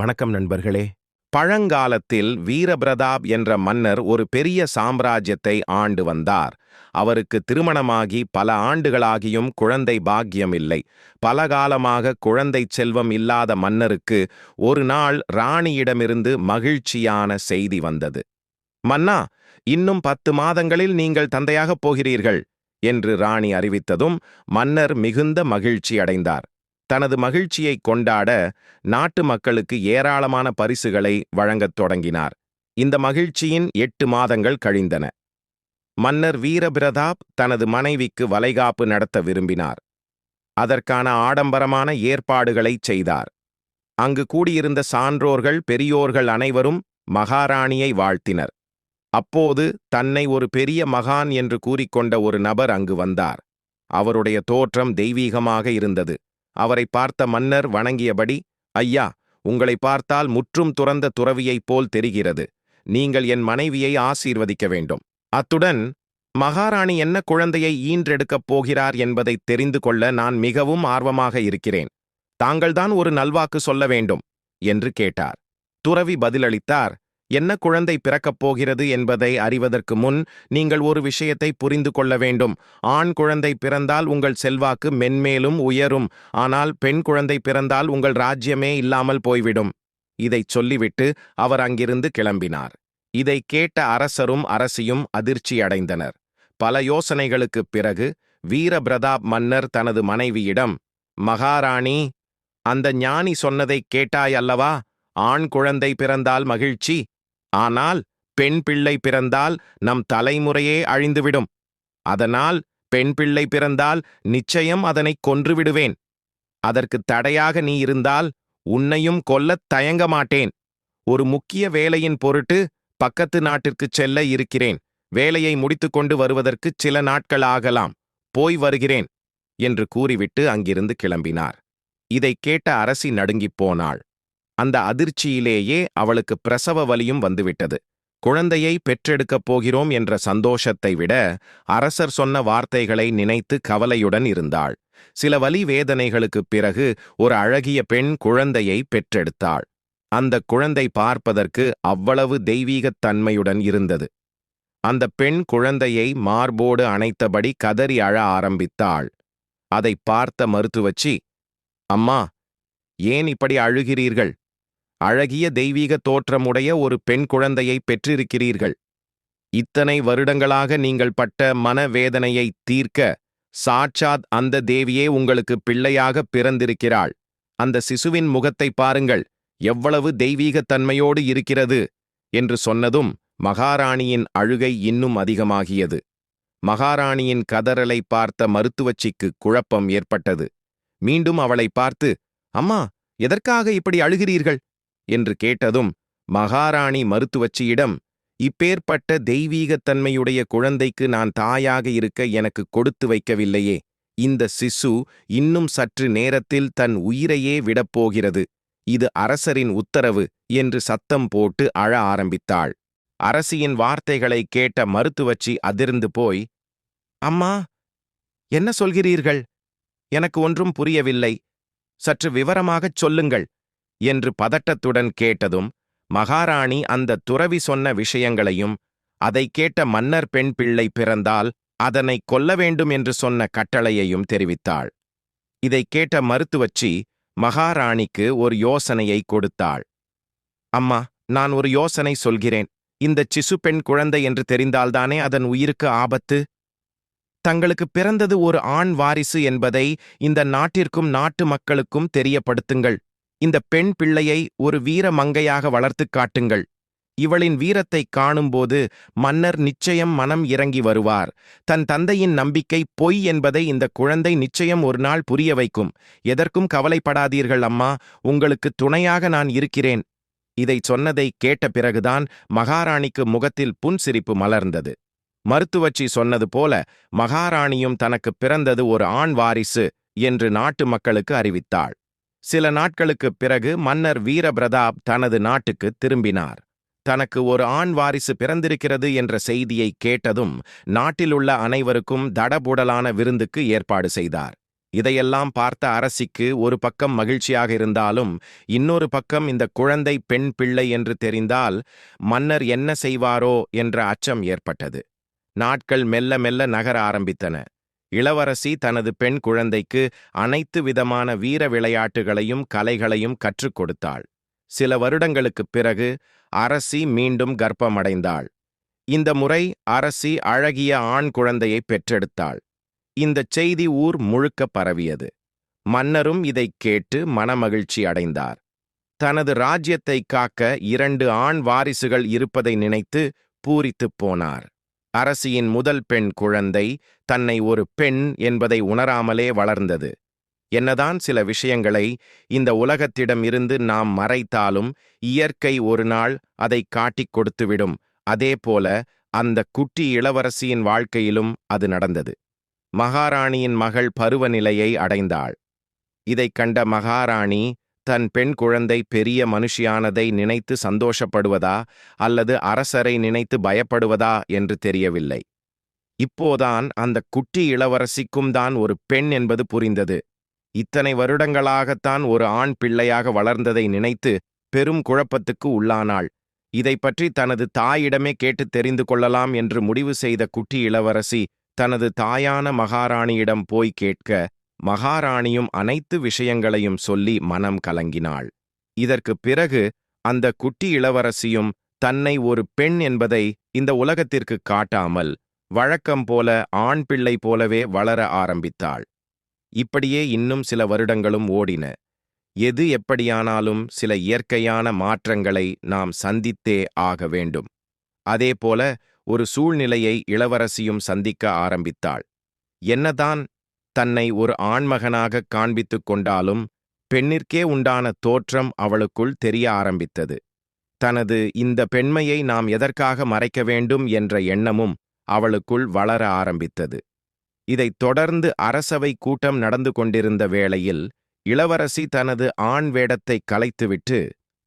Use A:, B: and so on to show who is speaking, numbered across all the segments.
A: வணக்கம் நண்பர்களே. பழங்காலத்தில் வீரபிரதாப் என்ற மன்னர் ஒரு பெரிய சாம்ராஜ்யத்தை ஆண்டு வந்தார். அவருக்கு திருமணமாகி பல ஆண்டுகளாகியும் குழந்தை பாக்கியம் இல்லை. பல காலமாக குழந்தை செல்வம் இல்லாத மன்னருக்கு ஒரு நாள் ராணியிடமிருந்து மகிழ்ச்சியான செய்தி வந்தது. மன்னா இன்னும் பத்து மாதங்களில் நீங்கள் தந்தையாகப் போகிறீர்கள் என்று ராணி அறிவித்ததும் மன்னர் மிகுந்த மகிழ்ச்சி அடைந்தார். தனது மகிழ்ச்சியை கொண்டாட நாட்டு மக்களுக்கு ஏராளமான பரிசுகளை வழங்கத் தொடங்கினார். இந்த மகிழ்ச்சியின் எட்டு மாதங்கள் கழிந்தன. மன்னர் வீரபிரதாப் தனது மனைவிக்கு வளைகாப்பு நடத்த விரும்பினார். அதற்கான ஆடம்பரமான ஏற்பாடுகளைச் செய்தார். அங்கு கூடியிருந்த சான்றோர்கள் பெரியோர்கள் அனைவரும் மகாராணியை வாழ்த்தினர். அப்போது தன்னை ஒரு பெரிய மகான் என்று கூறிக்கொண்ட ஒரு நபர் அங்கு வந்தார். அவருடைய தோற்றம் தெய்வீகமாக இருந்தது. அவரை பார்த்த மன்னர் வணங்கியபடி ஐயா உங்களை பார்த்தால் முற்றும் துறந்த துறவியைப் போல் தெரிகிறது. நீங்கள் என் மனைவியை ஆசீர்வதிக்க வேண்டும். அத்துடன் மகாராணி என்ன குழந்தையை ஈன்றெடுக்கப் போகிறார் என்பதை தெரிந்து கொள்ள நான் மிகவும் ஆர்வமாக இருக்கிறேன். தாங்கள்தான் ஒரு நல்வாக்கு சொல்ல வேண்டும் என்று கேட்டார். துறவி பதிலளித்தார் என்ன குழந்தை பிறக்கப் போகிறது என்பதை அறிவதற்கு முன் நீங்கள் ஒரு விஷயத்தை புரிந்து கொள்ள வேண்டும். ஆண் குழந்தை பிறந்தால் உங்கள் செல்வாக்கு மென்மேலும் உயரும். ஆனால் பெண் குழந்தை பிறந்தால் உங்கள் ராஜ்யமே இல்லாமல் போய்விடும். இதைச் சொல்லிவிட்டு அவர் அங்கிருந்து கிளம்பினார். இதை கேட்ட அரசரும் அரசியும் அதிர்ச்சியடைந்தனர் பல யோசனைகளுக்குப் பிறகு வீரபிரதாப் மன்னர் தனது மனைவியிடம் மகாராணி அந்த ஞானி சொன்னதைக் கேட்டாய் அல்லவா? ஆண் குழந்தை பிறந்தால் மகிழ்ச்சி? ஆனால் பெண் பிள்ளை பிறந்தால் நம் தலைமுறையே அழிந்துவிடும். அதனால் பெண் பிள்ளை பிறந்தால் நிச்சயம் அதனைக் கொன்று விடுவேன் அதற்கு தடையாக நீ இருந்தால் உன்னையும் கொல்லத் தயங்க மாட்டேன். ஒரு முக்கிய வேலையின் பொருட்டு பக்கத்து நாட்டிற்குச் செல்ல இருக்கிறேன். வேலையை முடித்துக்கொண்டு வருவதற்கு சில நாட்கள் ஆகலாம். போய் வருகிறேன். என்று கூறிவிட்டு அங்கிருந்து கிளம்பினார். இதைக் கேட்ட அரசி நடுங்கிப் போனாள். அந்த அதிர்ச்சியிலேயே அவளுக்கு பிரசவ வலியும் வந்துவிட்டது. குழந்தையை பெற்றெடுக்கப் போகிறோம் என்ற சந்தோஷத்தை விட அரசர் சொன்ன வார்த்தைகளை நினைத்து கவலையுடன் இருந்தாள். சில வலி வேதனைகளுக்குப் பிறகு ஒரு அழகிய பெண் குழந்தையை பெற்றெடுத்தாள். அந்த குழந்தை பார்ப்பதற்கு அவ்வளவு தெய்வீகத் தன்மையுடன் இருந்தது. அந்த பெண் குழந்தையை மார்போடு அணைத்தபடி கதறி அழ ஆரம்பித்தாள். அதை பார்த்த மருத்துவச்சி அம்மா ஏன் இப்படி அழுகிறீர்கள்? அழகிய தெய்வீக தோற்றமுடைய ஒரு பெண் குழந்தையை பெற்றிருக்கிறீர்கள். இத்தனை வருடங்களாக நீங்கள் பட்ட மனவேதனையை தீர்க்க சாட்சாத் அந்த தேவியே உங்களுக்கு பிள்ளையாக பிறந்திருக்கிறாள். அந்த சிசுவின் முகத்தை பாருங்கள் எவ்வளவு தெய்வீகத் தன்மையோடு இருக்கிறது என்று சொன்னதும் மகாராணியின் அழுகை இன்னும் அதிகமாகியது. மகாராணியின் கதறலை பார்த்த மருத்துவச்சிக்கு குழப்பம் ஏற்பட்டது. மீண்டும் அவளை பார்த்து அம்மா எதற்காக இப்படி அழுகிறீர்கள்? என்று கேட்டதும் மகாராணி மருத்துவச்சியிடம் இப்பேற்பட்ட தெய்வீகத்தன்மையுடைய குழந்தைக்கு நான் தாயாக இருக்க எனக்கு கொடுத்து வைக்கவில்லையே. இந்த சிசு இன்னும் சற்று நேரத்தில் தன் உயிரையே விடப்போகிறது இது அரசரின் உத்தரவு என்று சத்தம் போட்டு அழ ஆரம்பித்தாள். அரசியின் வார்த்தைகளை கேட்ட மருத்துவச்சி அதிர்ந்து போய் அம்மா என்ன சொல்கிறீர்கள்? எனக்கு ஒன்றும் புரியவில்லை. சற்று விவரமாகச் சொல்லுங்கள். என்று பதட்டத்துடன் கேட்டதும் மகாராணி அந்த துறவி சொன்ன விஷயங்களையும் அதை கேட்ட மன்னர் பெண் பிள்ளை பிறந்தால் அதனை கொல்ல வேண்டும் என்று சொன்ன கட்டளையையும் தெரிவித்தாள். இதைக் கேட்ட மருத்துவச்சி மகாராணிக்கு ஒரு யோசனையை கொடுத்தாள். அம்மா நான் ஒரு யோசனை சொல்கிறேன். இந்த சிசு பெண் குழந்தை என்று தெரிந்தால்தானே அதன் உயிருக்கு ஆபத்து? தங்களுக்கு பிறந்தது ஒரு ஆண் வாரிசு என்பதை இந்த நாட்டிற்கும் நாட்டு மக்களுக்கும் தெரியப்படுத்துங்கள். இந்த பெண் பிள்ளையை ஒரு வீர மங்கையாக வளர்த்துக் காட்டுங்கள். இவளின் வீரத்தைக் காணும்போது மன்னர் நிச்சயம் மனம் இறங்கி வருவார். தன் தந்தையின் நம்பிக்கை பொய் என்பதை இந்த குழந்தை நிச்சயம் ஒரு நாள் புரிய வைக்கும். எதற்கும் கவலைப்படாதீர்கள் அம்மா உங்களுக்கு துணையாக நான் இருக்கிறேன். இதை சொன்னதை கேட்ட பிறகுதான் மகாராணிக்கு முகத்தில் புன்சிரிப்பு மலர்ந்தது. மருத்துவச்சி சொன்னது போல மகாராணியும் தனக்கு பிறந்தது ஒரு ஆண் வாரிசு என்று நாட்டு மக்களுக்கு அறிவித்தாள். சில நாட்களுக்குப் பிறகு மன்னர் வீரபிரதாப் தனது நாட்டுக்கு திரும்பினார். தனக்கு ஒரு ஆண் வாரிசு பிறந்திருக்கிறது என்ற செய்தியை கேட்டதும் நாட்டிலுள்ள அனைவருக்கும் தடபுடலான விருந்துக்கு ஏற்பாடு செய்தார். இதையெல்லாம் பார்த்த அரசிக்கு ஒரு பக்கம் மகிழ்ச்சியாக இருந்தாலும் இன்னொரு பக்கம் இந்த குழந்தை பெண் பிள்ளை என்று தெரிந்தால் மன்னர் என்ன செய்வாரோ என்ற அச்சம் ஏற்பட்டது. நாட்கள் மெல்ல மெல்ல நகர ஆரம்பித்தன. இளவரசி தனது பெண் குழந்தைக்கு அனைத்து விதமான வீர விளையாட்டுகளையும் கலைகளையும் கற்றுக் கொடுத்தாள். சில வருடங்களுக்குப் பிறகு அரசி மீண்டும் கர்ப்பமடைந்தாள். இந்த முறை அரசி அழகிய ஆண் குழந்தையை பெற்றெடுத்தாள். இந்தச் செய்தி ஊர் முழுக்க பரவியது. மன்னரும் இதைக் கேட்டு மனமகிழ்ச்சி அடைந்தார். தனது ராஜ்யத்தைக் காக்க இரண்டு ஆண் வாரிசுகள் இருப்பதை நினைத்து பூரித்துப் போனார். அரசியின் முதல் பெண் குழந்தை தன்னை ஒரு பெண் என்பதை உணராமலே வளர்ந்தது. என்னதான் சில விஷயங்களை இந்த உலகத்திடம் இருந்து நாம் மறைத்தாலும் இயற்கை ஒரு நாள் அதை காட்டிக் கொடுத்துவிடும். அதேபோல அந்த குட்டி இளவரசியின் வாழ்க்கையிலும் அது நடந்தது. மகாராணியின் மகள் பருவநிலையை அடைந்தாள். இதைக் கண்ட மகாராணி தன் பெண் குழந்தை பெரிய மனுஷியானதை நினைத்து சந்தோஷப்படுவதா அல்லது அரசரை நினைத்து பயப்படுவதா என்று தெரியவில்லை. இப்போதான் அந்த குட்டி இளவரசிக்கும் தான் ஒரு பெண் என்பது புரிந்தது. இத்தனை வருடங்களாகத்தான் ஒரு ஆண் பிள்ளையாக வளர்ந்ததை நினைத்து பெரும் குழப்பத்துக்கு உள்ளானாள். இதை பற்றி தனது தாயிடமே கேட்டு தெரிந்து கொள்ளலாம் என்று முடிவு செய்த குட்டி இளவரசி தனது தாயான மகாராணியிடம் போய் கேட்க மகாராணியும் அனைத்து விஷயங்களையும் சொல்லி மனம் கலங்கினாள். இதற்குப் பிறகு அந்த குட்டி இளவரசியும் தன்னை ஒரு பெண் என்பதை இந்த உலகத்திற்கு காட்டாமல் வழக்கம் போல ஆண் பிள்ளை போலவே வளர ஆரம்பித்தாள். இப்படியே இன்னும் சில வருடங்களும் ஓடின. எது எப்படியானாலும் சில இயற்கையான மாற்றங்களை நாம் சந்தித்தே ஆக வேண்டும். அதேபோல ஒரு சூழ்நிலையை இளவரசியும் சந்திக்க ஆரம்பித்தாள். என்னதான் தன்னை ஒரு ஆண்மகனாகக் காண்பித்துக் கொண்டாலும் பெண்ணிற்கே உண்டான தோற்றம் அவளுக்குள் தெரிய ஆரம்பித்தது. தனது இந்த பெண்மையை நாம் எதற்காக மறைக்க வேண்டும் என்ற எண்ணமும் அவளுக்குள் வளர ஆரம்பித்தது. இதைத் தொடர்ந்து அரசவை கூட்டம் நடந்து கொண்டிருந்த வேளையில் இளவரசி தனது ஆண் வேடத்தைக் கலைத்துவிட்டு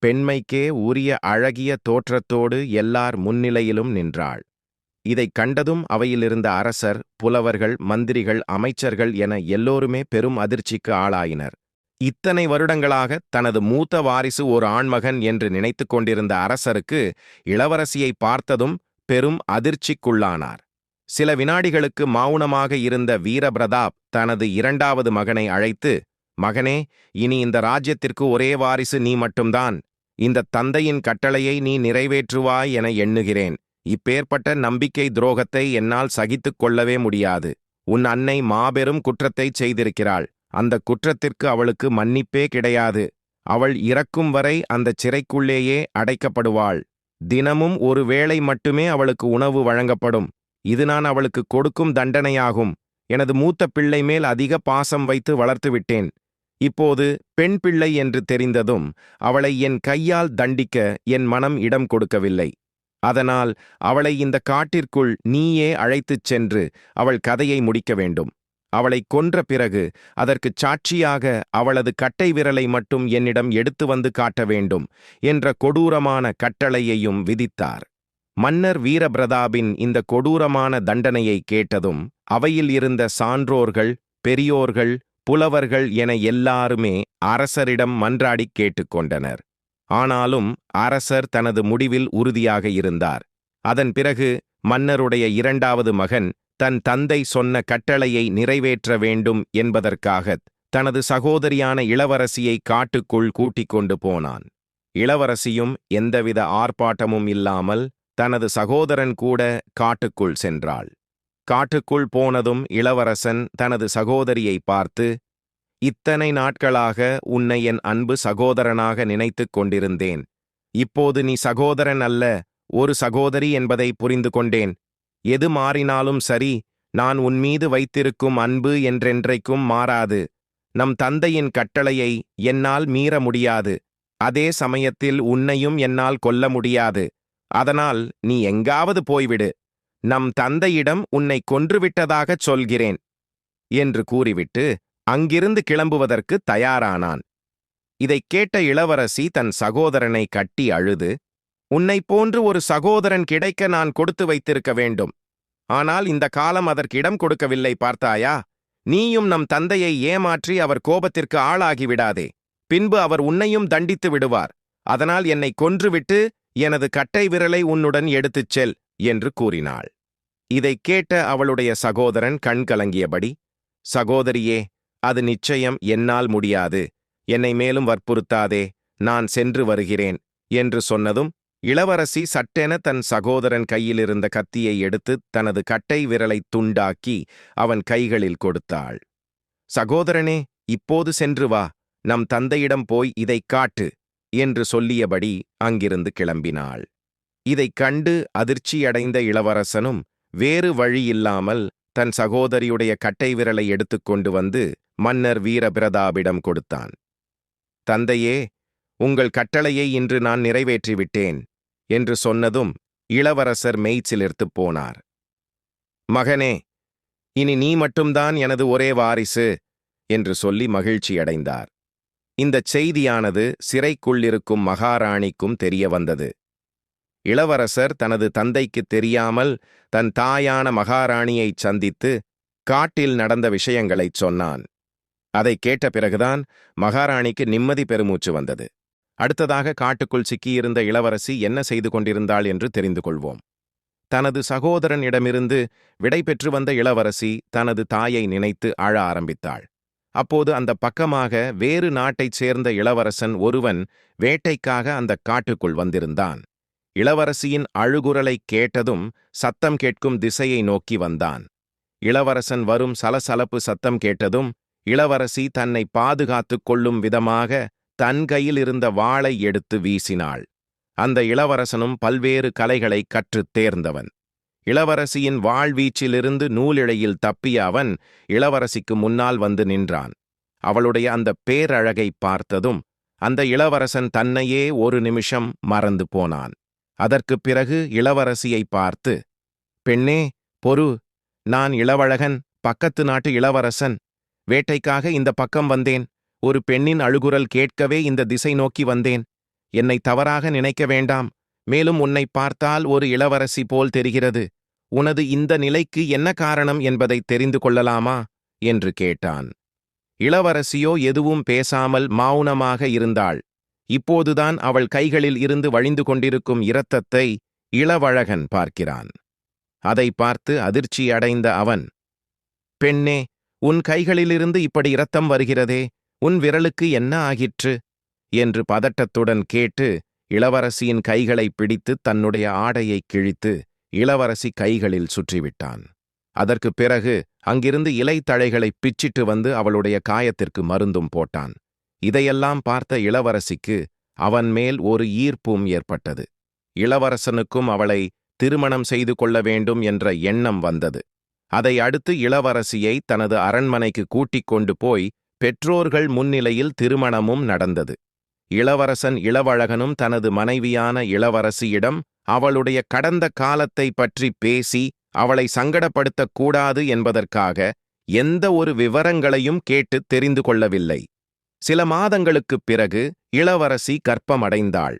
A: பெண்மைக்கே உரிய அழகிய தோற்றத்தோடு எல்லார் முன்னிலையிலும் நின்றாள். இதைக் கண்டதும் அவையிலிருந்த அரசர் புலவர்கள் மந்திரிகள் அமைச்சர்கள் என எல்லோருமே பெரும் அதிர்ச்சிக்கு ஆளாயினர். இத்தனை வருடங்களாக தனது மூத்த வாரிசு ஒரு ஆண்மகன் என்று நினைத்துக் கொண்டிருந்த அரசருக்கு இளவரசியை பார்த்ததும் பெரும் அதிர்ச்சிக்குள்ளானார். சில வினாடிகளுக்கு மௌனமாக இருந்த வீரபிரதாப் தனது இரண்டாவது மகனை அழைத்து மகனே இனி இந்த ராஜ்யத்திற்கு ஒரே வாரிசு நீ மட்டும்தான். இந்த தந்தையின் கட்டளையை நீ நிறைவேற்றுவாய் என எண்ணுகிறேன். இப்பேற்பட்ட நம்பிக்கை துரோகத்தை என்னால் சகித்துக் கொள்ளவே முடியாது. உன் அன்னை மாபெரும் குற்றத்தைச் செய்திருக்கிறாள். அந்த குற்றத்திற்கு அவளுக்கு மன்னிப்பே கிடையாது. அவள் இறக்கும் வரை அந்தச் சிறைக்குள்ளேயே அடைக்கப்படுவாள். தினமும் ஒரு வேளை மட்டுமே அவளுக்கு உணவு வழங்கப்படும். இது நான் அவளுக்கு கொடுக்கும் தண்டனையாகும். எனது மூத்த பிள்ளை மேல் அதிக பாசம் வைத்து வளர்த்துவிட்டேன் இப்போது பெண் பிள்ளை என்று தெரிந்ததும் அவளை என் கையால் தண்டிக்க என் மனம் இடம் கொடுக்கவில்லை. அதனால் அவளை இந்த காட்டிற்குள் நீயே அழைத்துச் சென்று அவள் கதையை முடிக்க வேண்டும். அவளை கொன்ற பிறகு அதற்குச் சாட்சியாக அவளது கட்டை விரலை மட்டும் என்னிடம் எடுத்து வந்து காட்ட வேண்டும் என்ற கொடூரமான கட்டளையையும் விதித்தார். மன்னர் வீரபிரதாபின் இந்த கொடூரமான தண்டனையை கேட்டதும் அவையில் இருந்த சான்றோர்கள் பெரியோர்கள் புலவர்கள் என எல்லாருமே அரசரிடம் மன்றாடிக் கேட்டுக்கொண்டனர் ஆனாலும் அரசர் தனது முடிவில் உறுதியாக இருந்தார். அதன் பிறகு மன்னருடைய இரண்டாவது மகன் தன் தந்தை சொன்ன கட்டளையை நிறைவேற்ற வேண்டும் என்பதற்காக தனது சகோதரியான இளவரசியை காட்டுக்குள் கூட்டிக் கொண்டு போனான். இளவரசியும் எந்தவித ஆர்ப்பாட்டமும் இல்லாமல் தனது சகோதரன் கூட காட்டுக்குள் சென்றாள். காட்டுக்குள் போனதும் இளவரசன் தனது சகோதரியை பார்த்து இத்தனை நாட்களாக உன்னை என் அன்பு சகோதரனாக நினைத்துக் கொண்டிருந்தேன். இப்போது நீ சகோதரன் அல்ல ஒரு சகோதரி என்பதை புரிந்து கொண்டேன். எது மாறினாலும் சரி நான் உன் மீது வைத்திருக்கும் அன்பு என்றென்றைக்கும் மாறாது. நம் தந்தையின் கட்டளையை என்னால் மீற முடியாது. அதே சமயத்தில் உன்னையும் என்னால் கொல்ல முடியாது. அதனால் நீ எங்காவது போய்விடு. நம் தந்தையிடம் உன்னை கொன்றுவிட்டதாகச் சொல்கிறேன். என்று கூறிவிட்டு அங்கிருந்து கிளம்புவதற்கு தயாரானான். இதைக் கேட்ட இளவரசி தன் சகோதரனை கட்டி அழுது உன்னைப் போன்று ஒரு சகோதரன் கிடைக்க நான் கொடுத்து வைத்திருக்க வேண்டும். ஆனால் இந்த காலம் அதற்கு இடம் கொடுக்கவில்லை பார்த்தாயா? நீயும் நம் தந்தையை ஏமாற்றி அவர் கோபத்திற்கு ஆளாகி விடாதே. பின்பு அவர் உன்னையும் தண்டித்து விடுவார். அதனால் என்னை கொன்றுவிட்டு எனது கட்டை விரலை உன்னுடன் எடுத்துச் செல் என்று கூறினாள். இதைக் கேட்ட அவளுடைய சகோதரன் கண் கலங்கியபடி சகோதரியே அது நிச்சயம் என்னால் முடியாது. என்னை மேலும் வற்புறுத்தாதே நான் சென்று வருகிறேன் என்று சொன்னதும் இளவரசி சட்டென தன் சகோதரன் கையிலிருந்த கத்தியை எடுத்து தனது கட்டை விரலை துண்டாக்கி அவன் கைகளில் கொடுத்தாள். சகோதரனே இப்போது சென்று வா நம் தந்தையிடம் போய் இதைக் காட்டு என்று சொல்லியபடி அங்கிருந்து கிளம்பினாள். இதைக் கண்டு அதிர்ச்சியடைந்த இளவரசனும் வேறு வழியில்லாமல் தன் சகோதரியுடைய கட்டை விரலை எடுத்துக்கொண்டு வந்து மன்னர் வீரபிரதாபிடம் கொடுத்தான். தந்தையே உங்கள் கட்டளையை இன்று நான் நிறைவேற்றிவிட்டேன் என்று சொன்னதும் இளவரசர் மெய்ச்சிலிர்த்துப் போனார். மகனே இனி நீ மட்டும்தான் எனது ஒரே வாரிசு என்று சொல்லி மகிழ்ச்சியடைந்தார். இந்தச் செய்தியானது சிறைக்குள்ளிருக்கும் மகாராணிக்கும் தெரிய வந்தது. இளவரசர் தனது தந்தைக்குத் தெரியாமல் தன் தாயான மகாராணியைச் சந்தித்து காட்டில் நடந்த விஷயங்களைச் சொன்னான். அதைக் கேட்ட பிறகுதான் மகாராணிக்கு நிம்மதி பெருமூச்சு வந்தது. அடுத்ததாக காட்டுக்குள் சிக்கியிருந்த இளவரசி என்ன செய்து கொண்டிருந்தாள் என்று தெரிந்து கொள்வோம். தனது சகோதரனிடமிருந்து விடை பெற்று வந்த இளவரசி தனது தாயை நினைத்து அழ ஆரம்பித்தாள். அப்போது அந்த பக்கமாக வேறு நாட்டைச் சேர்ந்த இளவரசன் ஒருவன் வேட்டைக்காக அந்தக் காட்டுக்குள் வந்திருந்தான். இளவரசியின் அழுகுரலை கேட்டதும் சத்தம் கேட்கும் திசையை நோக்கி வந்தான். இளவரசன் வரும் சலசலப்பு சத்தம் கேட்டதும் இளவரசி தன்னை பாதுகாத்துக் கொள்ளும் விதமாக தன் கையில் இருந்த வாளை எடுத்து வீசினாள். அந்த இளவரசனும் பல்வேறு கலைகளைக் கற்றுத் தேர்ந்தவன். இளவரசியின் வாழ்வீச்சிலிருந்து நூலிழையில் தப்பிய அவன் இளவரசிக்கு முன்னால் வந்து நின்றான். அவளுடைய அந்த பேரழகை பார்த்ததும் அந்த இளவரசன் தன்னையே ஒரு நிமிஷம் மறந்து போனான். அதற்குப் பிறகு இளவரசியை பார்த்து பெண்ணே பொறு நான் இளவழகன் பக்கத்து நாட்டு இளவரசன் வேட்டைக்காக இந்த பக்கம் வந்தேன். ஒரு பெண்ணின் அழுகுரல் கேட்கவே இந்த திசை நோக்கி வந்தேன். என்னை தவறாக நினைக்க வேண்டாம். மேலும் உன்னை பார்த்தால் ஒரு இளவரசி போல் தெரிகிறது. உனது இந்த நிலைக்கு என்ன காரணம் என்பதை தெரிந்து கொள்ளலாமா? என்று கேட்டான். இளவரசியோ எதுவும் பேசாமல் மௌனமாக இருந்தாள். இப்போதுதான் அவள் கைகளில் இருந்து வழிந்து கொண்டிருக்கும் இரத்தத்தை இளவழகன் பார்க்கிறான். அதை பார்த்து அதிர்ச்சியடைந்த அவன் பெண்ணே உன் கைகளிலிருந்து இப்படி இரத்தம் வருகிறதே உன் விரலுக்கு என்ன ஆகிற்று? என்று பதட்டத்துடன் கேட்டு இளவரசியின் கைகளை பிடித்து தன்னுடைய ஆடையை கிழித்து இளவரசி கைகளில் சுற்றிவிட்டான். அதற்குப் பிறகு அங்கிருந்து இலைத்தழைகளை பிச்சிட்டு வந்து அவளுடைய காயத்திற்கு மருந்தும் போட்டான். இதையெல்லாம் பார்த்த இளவரசிக்கு அவன் மேல் ஒரு ஈர்ப்பும் ஏற்பட்டது. இளவரசனுக்கும் அவளை திருமணம் செய்து கொள்ள வேண்டும் என்ற எண்ணம் வந்தது. அதை அடுத்து இளவரசியை தனது அரண்மனைக்கு கூட்டிக் கொண்டு போய் பெற்றோர்கள் முன்னிலையில் திருமணமும் நடந்தது. இளவரசன் இளவழகனும் தனது மனைவியான இளவரசியிடம் அவளுடைய கடந்த காலத்தை பற்றி பேசி அவளை சங்கடப்படுத்தக் கூடாது என்பதற்காக எந்த ஒரு விவரங்களையும் கேட்டு தெரிந்து கொள்ளவில்லை. சில மாதங்களுக்குப் பிறகு இளவரசி கற்பமடைந்தாள்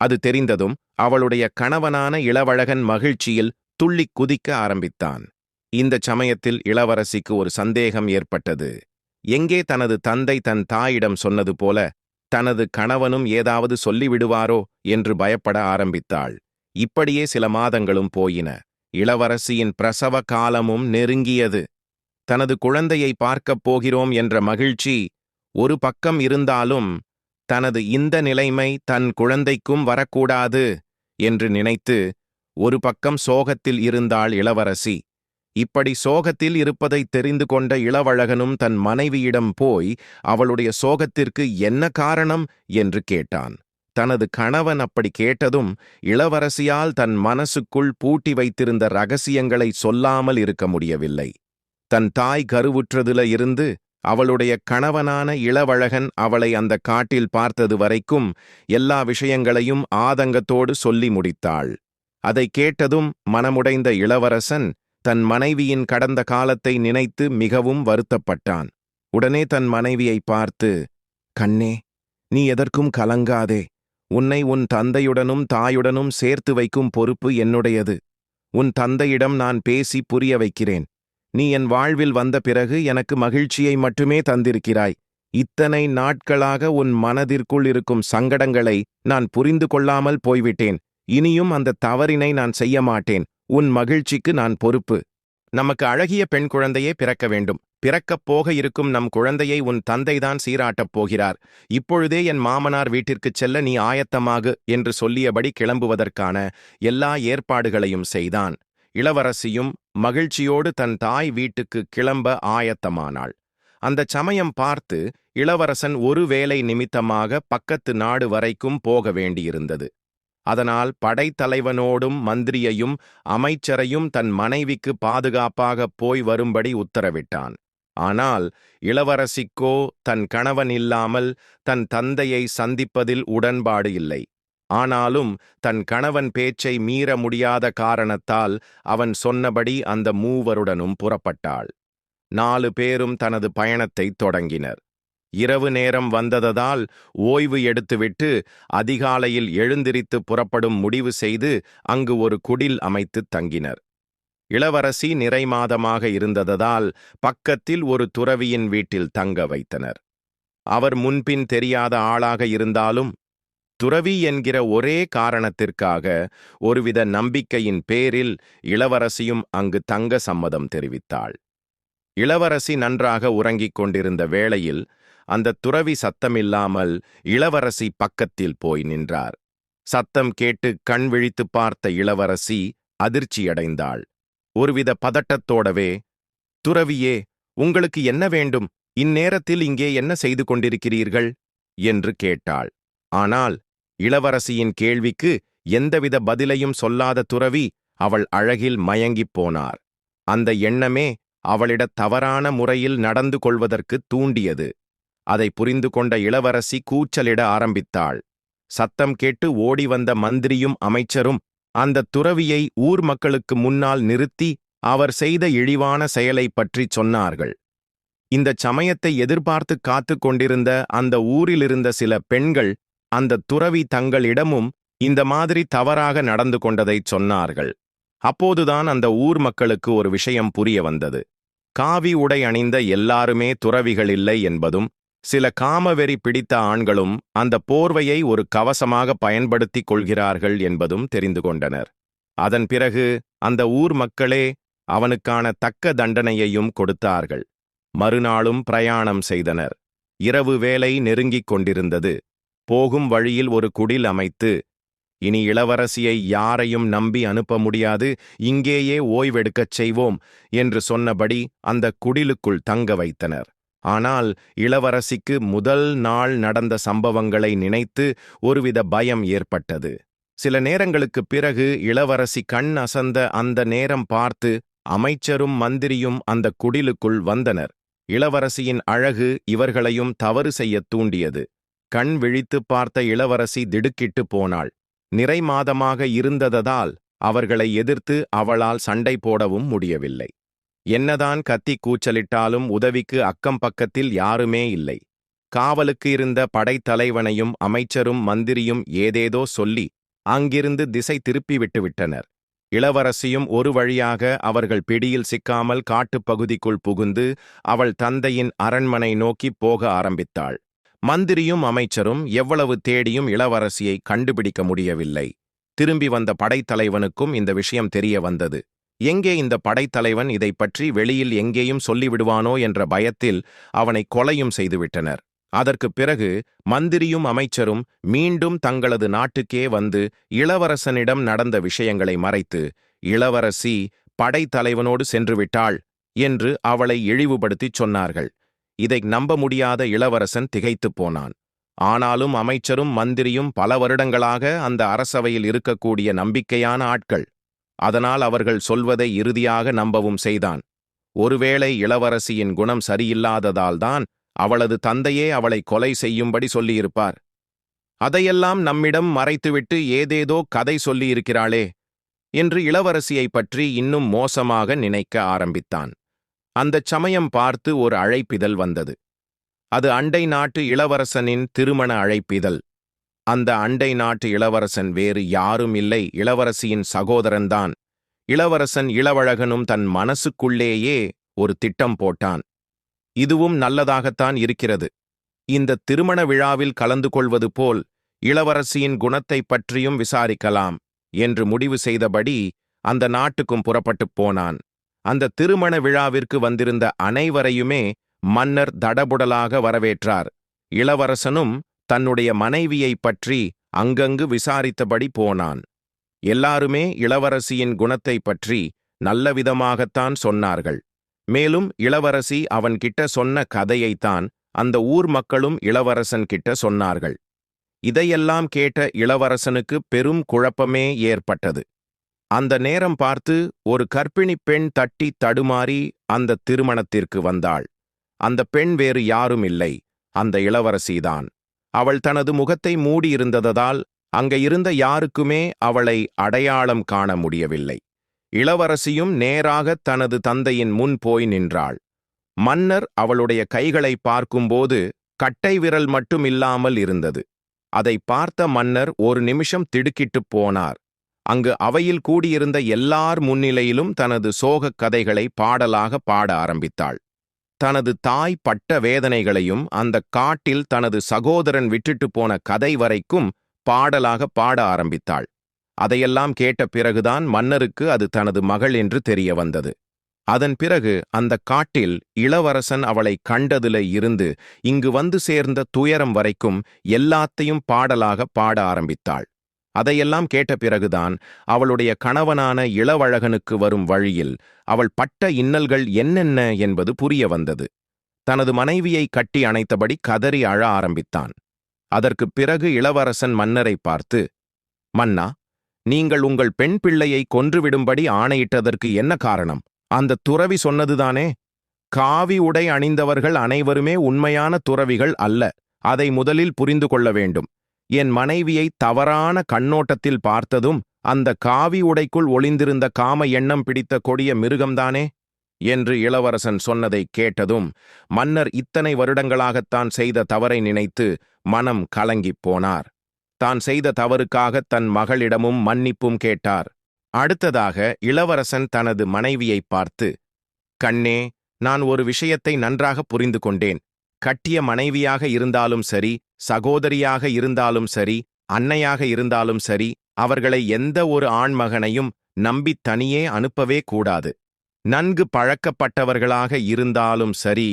A: அது தெரிந்ததும் அவளுடைய கணவனான இளவழகன் மகிழ்ச்சியில் துள்ளிக் குதிக்க ஆரம்பித்தான். இந்தச் சமயத்தில் இளவரசிக்கு ஒரு சந்தேகம் ஏற்பட்டது. எங்கே தனது தந்தை தன் தாயிடம் சொன்னது போல தனது கணவனும் ஏதாவது சொல்லிவிடுவாரோ என்று பயப்பட ஆரம்பித்தாள். இப்படியே சில மாதங்களும் போயின. இளவரசியின் பிரசவ காலமும் நெருங்கியது. தனது குழந்தையை பார்க்கப் போகிறோம் என்ற மகிழ்ச்சி ஒரு பக்கம் இருந்தாலும் தனது இந்த நிலைமை தன் குழந்தைக்கும் வரக்கூடாது என்று நினைத்து ஒரு பக்கம் சோகத்தில் இருந்தாள் இளவரசி. இப்படி சோகத்தில் இருப்பதைத் தெரிந்து கொண்ட இளவழகனும் தன் மனைவியிடம் போய் அவளுடைய சோகத்திற்கு என்ன காரணம் என்று கேட்டான். தனது கணவன் அப்படி கேட்டதும் இளவரசியால் தன் மனசுக்குள் பூட்டி வைத்திருந்த ரகசியங்களை சொல்லாமல் இருக்க முடியவில்லை. தன் தாய் கருவுற்றதில இருந்து அவளுடைய கணவனான இளவழகன் அவளை அந்த காட்டில் பார்த்தது வரைக்கும் எல்லா விஷயங்களையும் ஆதங்கத்தோடு சொல்லி முடித்தாள். அதை கேட்டதும் மனமுடைந்த இளவரசன் தன் மனைவியின் கடந்த காலத்தை நினைத்து மிகவும் வருத்தப்பட்டான். உடனே தன் மனைவியை பார்த்து கண்ணே நீ எதற்கும் கலங்காதே. உன்னை உன் தந்தையுடனும் தாயுடனும் சேர்த்து வைக்கும் பொறுப்பு என்னுடையது. உன் தந்தையிடம் நான் பேசி புரிய வைக்கிறேன். நீ என் வாழ்வில் வந்த பிறகு எனக்கு மகிழ்ச்சியை மட்டுமே தந்திருக்கிறாய். இத்தனை நாட்களாக உன் மனதிற்குள் இருக்கும் சங்கடங்களை நான் புரிந்து கொள்ளாமல் போய்விட்டேன். இனியும் அந்த தவறினை நான் செய்ய மாட்டேன். உன் மகிழ்ச்சிக்கு நான் பொறுப்பு. நமக்கு அழகிய பெண் குழந்தையே பிறக்க வேண்டும். பிறக்கப் போக இருக்கும் நம் குழந்தையை உன் தந்தைதான் சீராட்டப் போகிறார். இப்பொழுதே என் மாமனார் வீட்டிற்குச் செல்ல நீ ஆயத்தமாகு என்று சொல்லியபடி கிளம்புவதற்கான எல்லா ஏற்பாடுகளையும் செய்தான். இளவரசியும் மகிழ்ச்சியோடு தன் தாய் வீட்டுக்கு கிளம்ப ஆயத்தமானாள். அந்தச் சமயம் பார்த்து இளவரசன் ஒரு வேலை நிமித்தமாக பக்கத்து நாடு வரைக்கும் போக வேண்டியிருந்தது. அதனால் படைத்தலைவனோடும் மந்திரியையும் அமைச்சரையும் தன் மனைவிக்கு பாதுகாப்பாகப் போய் வரும்படி உத்தரவிட்டான். ஆனால் இளவரசிக்கோ தன் கணவன் இல்லாமல் தன் தந்தையை சந்திப்பதில் உடன்பாடு இல்லை. ஆனாலும் தன் கணவன் பேச்சை மீற முடியாத காரணத்தால் அவன் சொன்னபடி அந்த மூவருடனும் புறப்பட்டாள். நாலு பேரும் தனது பயணத்தைத் தொடங்கினர். இரவு நேரம் வந்தததால் ஓய்வு எடுத்துவிட்டு அதிகாலையில் எழுந்திரித்து புறப்படும் முடிவு செய்து அங்கு ஒரு குடில் அமைத்துத் தங்கினர். இளவரசி நிறைமாதமாக இருந்ததால் பக்கத்தில் ஒரு துறவியின் வீட்டில் தங்க வைத்தனர். அவர் முன்பின் தெரியாத ஆளாக இருந்தாலும் துறவி என்கிற ஒரே காரணத்திற்காக ஒருவித நம்பிக்கையின் பேரில் இளவரசியும் அங்கு தங்க சம்மதம் தெரிவித்தாள். இளவரசி நன்றாக உறங்கிக் கொண்டிருந்த வேளையில் அந்த துறவி சத்தமில்லாமல் இளவரசி பக்கத்தில் போய் நின்றார். சத்தம் கேட்டு கண் விழித்து பார்த்த இளவரசி அதிர்ச்சியடைந்தாள். ஒருவித பதட்டத்தோடவே துறவியே உங்களுக்கு என்ன வேண்டும்? இந்நேரத்தில் இங்கே என்ன செய்து கொண்டிருக்கிறீர்கள்? என்று கேட்டாள். ஆனால் இளவரசியின் கேள்விக்கு எந்தவித பதிலையும் சொல்லாத துறவி அவள் அழகில் மயங்கிப் போனார். அந்த எண்ணமே அவளிட தவறான முறையில் நடந்து கொள்வதற்கு தூண்டியது. அதை புரிந்து கொண்ட இளவரசி கூச்சலிட ஆரம்பித்தாள். சத்தம் கேட்டு ஓடி வந்த மந்திரியும் அமைச்சரும் அந்த துறவியை ஊர் மக்களுக்கு முன்னால் நிறுத்தி அவர் செய்த இழிவான செயலை பற்றி சொன்னார்கள். இந்தச் சமயத்தை எதிர்பார்த்து காத்து கொண்டிருந்த அந்த ஊரிலிருந்த சில பெண்கள் அந்த துறவி தங்களிடமும் இந்த மாதிரி தவறாக நடந்து கொண்டதைச் சொன்னார்கள். அப்போதுதான் அந்த ஊர் மக்களுக்கு ஒரு விஷயம் புரிய வந்தது. காவி உடை அணிந்த எல்லாருமே துறவிகள் இல்லை என்பதும் சில காமவெறி பிடித்த ஆண்களும் அந்த போர்வையை ஒரு கவசமாக பயன்படுத்திக் கொள்கிறார்கள் என்பதும் தெரிந்து கொண்டனர். அதன் பிறகு அந்த ஊர் மக்களே அவனுக்கான தக்க தண்டனையையும் கொடுத்தார்கள். மறுநாளும் பிரயாணம் செய்தனர். இரவு வேலை நெருங்கிக் கொண்டிருந்தது. போகும் வழியில் ஒரு குடில் அமைத்து இனி இளவரசியை யாரையும் நம்பி அனுப்ப முடியாது இங்கேயே ஓய்வெடுக்கச் செய்வோம் என்று சொன்னபடி அந்த குடிலுக்குள் தங்க வைத்தனர். ஆனால் இளவரசிக்கு முதல் நாள் நடந்த சம்பவங்களை நினைத்து ஒருவித பயம் ஏற்பட்டது. சில நேரங்களுக்குப் பிறகு இளவரசி கண் அசந்த அந்த நேரம் பார்த்து அமைச்சரும் மந்திரியும் அந்த குடிலுக்குள் வந்தனர். இளவரசியின் அழகு இவர்களையும் தவறு செய்யத் தூண்டியது. கண் விழித்துப் பார்த்த இளவரசி திடுக்கிட்டு போனாள். நிறை மாதமாக இருந்தததால் அவர்களை எதிர்த்து அவளால் சண்டை போடவும் முடியவில்லை. என்னதான் கத்தி கூச்சலிட்டாலும் உதவிக்கு அக்கம் பக்கத்தில் யாருமே இல்லை. காவலுக்கு இருந்த படைத்தலைவனையும் அமைச்சரும் மந்திரியும் ஏதேதோ சொல்லி அங்கிருந்து திசை திருப்பி விட்டுவிட்டனர். இளவரசியும் ஒரு வழியாக அவர்கள் பிடியில் சிக்காமல் காட்டுப்பகுதிக்குள் புகுந்து அவள் தந்தையின் அரண்மனை நோக்கிப் போக ஆரம்பித்தாள். மந்திரியும் அமைச்சரும் எவ்வளவு தேடியும் இளவரசியை கண்டுபிடிக்க முடியவில்லை. திரும்பி வந்த படைத்தலைவனுக்கும் இந்த விஷயம் தெரிய வந்தது. எங்கே இந்த படைத்தலைவன் இதை பற்றி வெளியில் எங்கேயும் சொல்லிவிடுவானோ என்ற பயத்தில் அவனை கொலையும் செய்துவிட்டனர். அதற்குப் பிறகு மந்திரியும் அமைச்சரும் மீண்டும் தங்களது நாட்டுக்கே வந்து இளவரசனிடம் நடந்த விஷயங்களை மறைத்து இளவரசி படைத்தலைவனோடு சென்று விட்டாள் என்று அவளை இழிவுபடுத்திச் சொன்னார்கள். இதை நம்ப முடியாத இளவரசன் திகைத்துப் போனான். ஆனாலும் அமைச்சரும் மந்திரியும் பல வருடங்களாக அந்த அரசவையில் இருக்கக்கூடிய நம்பிக்கையான ஆட்கள். அதனால் அவர்கள் சொல்வதை இறுதியாக நம்பவும் செய்தான். ஒருவேளை இளவரசியின் குணம் சரியில்லாததால்தான் அவளது தந்தையே அவளை கொலை செய்யும்படி சொல்லியிருப்பார். அதையெல்லாம் நம்மிடம் மறைத்துவிட்டு ஏதேதோ கதை சொல்லியிருக்கிறாளே என்று இளவரசியைப் பற்றி இன்னும் மோசமாக நினைக்க ஆரம்பித்தான். அந்தச் சமயம் பார்த்து ஒரு அழைப்பிதழ் வந்தது. அது அண்டை நாட்டு இளவரசனின் திருமண அழைப்பிதழ். அந்த அண்டை நாட்டு இளவரசன் வேறு யாரும் இல்லை. இளவரசியின் சகோதரன்தான். இளவரசன் இளவழகனும் தன் மனசுக்குள்ளேயே ஒரு திட்டம் போட்டான். இதுவும் நல்லதாகத்தான் இருக்கிறது. இந்த திருமண விழாவில் கலந்து கொள்வது போல் இளவரசியின் குணத்தைப் பற்றியும் விசாரிக்கலாம் என்று முடிவு செய்தபடி அந்த நாட்டுக்கும் புறப்பட்டுப் போனான். அந்த திருமண விழாவிற்கு வந்திருந்த அனைவரையுமே மன்னர் தடபுடலாக வரவேற்றார். இளவரசனும் தன்னுடைய மனைவியைப் பற்றி அங்கங்கு விசாரித்தபடி போனான். எல்லாருமே இளவரசியின் குணத்தைப் பற்றி நல்லவிதமாகத்தான் சொன்னார்கள். மேலும் இளவரசி அவன்கிட்ட சொன்ன கதையைத்தான் அந்த ஊர் மக்களும் இளவரசன் கிட்ட சொன்னார்கள். இதையெல்லாம் கேட்ட இளவரசனுக்கு பெரும் குழப்பமே ஏற்பட்டது. அந்த நேரம் பார்த்து ஒரு கர்ப்பிணிப் பெண் தட்டி தடுமாறி அந்த திருமணத்திற்கு வந்தாள். அந்த பெண் வேறு யாரும் இல்லை. அந்த இளவரசிதான். அவள் தனது முகத்தை மூடியிருந்ததால் அங்கிருந்த யாருக்குமே அவளை அடையாளம் காண முடியவில்லை. இளவரசியும் நேராக தனது தந்தையின் முன் போய் நின்றாள். மன்னர் அவளுடைய கைகளை பார்க்கும்போது கட்டை விரல் மட்டும் இல்லாமல் இருந்தது. அதை பார்த்த மன்னர் ஒரு நிமிஷம் திடுக்கிட்டுப் போனார். அங்கு அவையில் கூடியிருந்த எல்லார் முன்னிலையிலும் தனது சோகக் கதைகளை பாடலாக பாட ஆரம்பித்தாள். தனது தாய் பட்ட வேதனைகளையும் அந்த காட்டில் தனது சகோதரன் விட்டுட்டு போன கதை வரைக்கும் பாடலாக பாட ஆரம்பித்தாள். அதையெல்லாம் கேட்ட பிறகுதான் மன்னருக்கு அது தனது மகள் என்று தெரிய வந்தது. அதன் பிறகு அந்த காட்டில் இளவரசன் அவளை கண்டதில இருந்து இங்கு வந்து சேர்ந்த துயரம் வரைக்கும் எல்லாத்தையும் பாடலாக பாட ஆரம்பித்தாள். அதையெல்லாம் கேட்ட பிறகுதான் அவளுடைய கணவனான இளவழகனுக்கு வரும் வழியில் அவள் பட்ட இன்னல்கள் என்னென்ன என்பது புரிய வந்தது. தனது மனைவியை கட்டி அணைத்தபடி கதறி அழ ஆரம்பித்தான். அதற்குப் பிறகு இளவரசன் மன்னரை பார்த்து மன்னா நீங்கள் உங்கள் பெண் பிள்ளையை கொன்றுவிடும்படி ஆணையிட்டதற்கு என்ன காரணம்? அந்த துறவி சொன்னதுதானே? காவி உடை அணிந்தவர்கள் அனைவருமே உண்மையான துறவிகள் அல்ல. அதை முதலில் புரிந்து கொள்ள வேண்டும். என் மனைவியை தவறான கண்ணோட்டத்தில் பார்த்ததும் அந்த காவி உடைக்குள் ஒளிந்திருந்த காம எண்ணம் பிடித்த கொடிய மிருகம்தானே என்று இளவரசன் சொன்னதைக் கேட்டதும் மன்னர் இத்தனை வருடங்களாகத்தான் செய்த தவறை நினைத்து மனம் கலங்கிப் போனார். தான் செய்த தவறுக்காக தன் மகளிடமும் மன்னிப்பும் கேட்டார். அடுத்ததாக இளவரசன் தனது மனைவியைப் பார்த்து கண்ணே நான் ஒரு விஷயத்தை நன்றாக புரிந்து கொண்டேன். கட்டிய மனைவியாக இருந்தாலும் சரி சகோதரியாக இருந்தாலும் சரி அன்னையாக இருந்தாலும் சரி அவர்களை எந்த ஒரு ஆண்மகனையும் நம்பித் தனியே அனுப்பவே கூடாது. நன்கு பழக்கப்பட்டவர்களாக இருந்தாலும் சரி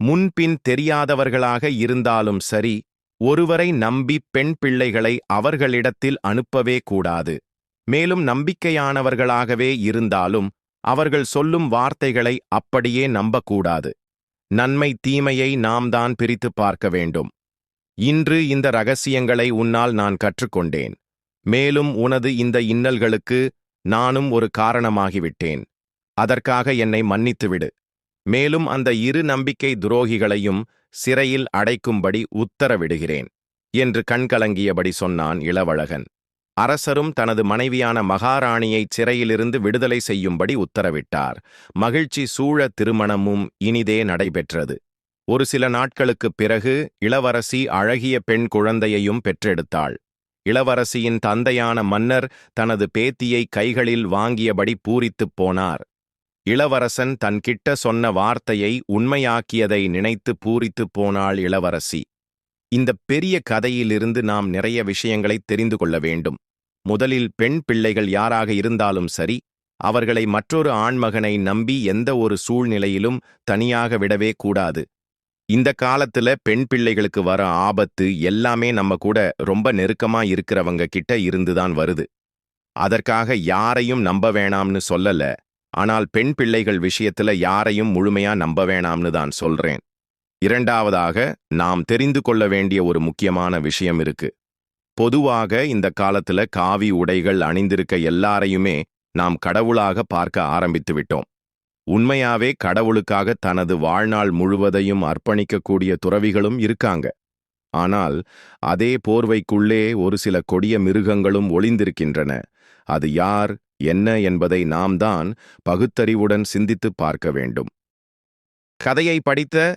A: முன்பின் தெரியாதவர்களாக இருந்தாலும் சரி ஒருவரை நம்பி பெண் பிள்ளைகளை அவர்களிடத்தில் அனுப்பவே கூடாது. மேலும் நம்பிக்கையானவர்களாகவே இருந்தாலும் அவர்கள் சொல்லும் வார்த்தைகளை அப்படியே நம்பக்கூடாது. நன்மை தீமையை நாம் தான் பிரித்துப் பார்க்க வேண்டும். இன்று இந்த ரகசியங்களை உன்னால் நான் கற்றுக்கொண்டேன். மேலும் உனது இந்த இன்னல்களுக்கு நானும் ஒரு காரணமாகிவிட்டேன். அதற்காக என்னை மன்னித்துவிடு. மேலும் அந்த இரு நம்பிக்கை துரோகிகளையும் சிறையில் அடைக்கும்படி உத்தரவிடுகிறேன். என்று கண்கலங்கியபடி சொன்னான் இளவழகன். அரசரும் தனது மனைவியான மகாராணியைச் சிறையிலிருந்து விடுதலை செய்யும்படி உத்தரவிட்டார். மகிழ்ச்சி சூழ திருமணமும் இனிதே நடைபெற்றது. ஒரு சில நாட்களுக்குப் பிறகு இளவரசி அழகிய பெண் குழந்தையையும் பெற்றெடுத்தாள். இளவரசியின் தந்தையான மன்னர் தனது பேத்தியை கைகளில் வாங்கியபடி பூரித்துப் போனார். இளவரசன் தன்கிட்ட சொன்ன வார்த்தையை உண்மையாக்கியதை நினைத்து பூரித்துப் போனாள் இளவரசி. இந்த பெரிய கதையிலிருந்து நாம் நிறைய விஷயங்களை தெரிந்து கொள்ள வேண்டும். முதலில் பெண் பிள்ளைகள் யாராக இருந்தாலும் சரி அவர்களை மற்றொரு ஆண்மகனை நம்பி எந்த ஒரு சூழ்நிலையிலும் தனியாக விடவே கூடாது. இந்த காலத்துல பெண் பிள்ளைகளுக்கு வர ஆபத்து எல்லாமே நம்ம கூட ரொம்ப நெருக்கமா இருக்கிறவங்க கிட்ட இருந்துதான் வருது. அதற்காக யாரையும் நம்ப வேணாம்னு சொல்லல ஆனால் பெண் பிள்ளைகள் விஷயத்துல யாரையும் முழுமையா நம்ப வேணாம்னு தான் சொல்றேன். இரண்டாவதாக நாம் தெரிந்து கொள்ள வேண்டிய ஒரு முக்கியமான விஷயம் இருக்கு. பொதுவாக இந்த காலத்துல காவி உடைகள் அணிந்திருக்க எல்லாரையுமே நாம் கடவுளாக பார்க்க ஆரம்பித்து விட்டோம். உண்மையாவே கடவுளுக்காக தனது வாழ்நாள் முழுவதையும் அர்ப்பணிக்கக்கூடிய துறவிகளும் இருக்காங்க. ஆனால் அதே போர்வைக்குள்ளே ஒரு சில கொடிய மிருகங்களும் ஒளிந்திருக்கின்றன. அது யார் என்ன என்பதை நாம் தான் பகுத்தறிவுடன் சிந்தித்துப் பார்க்க வேண்டும். கதையை படித்த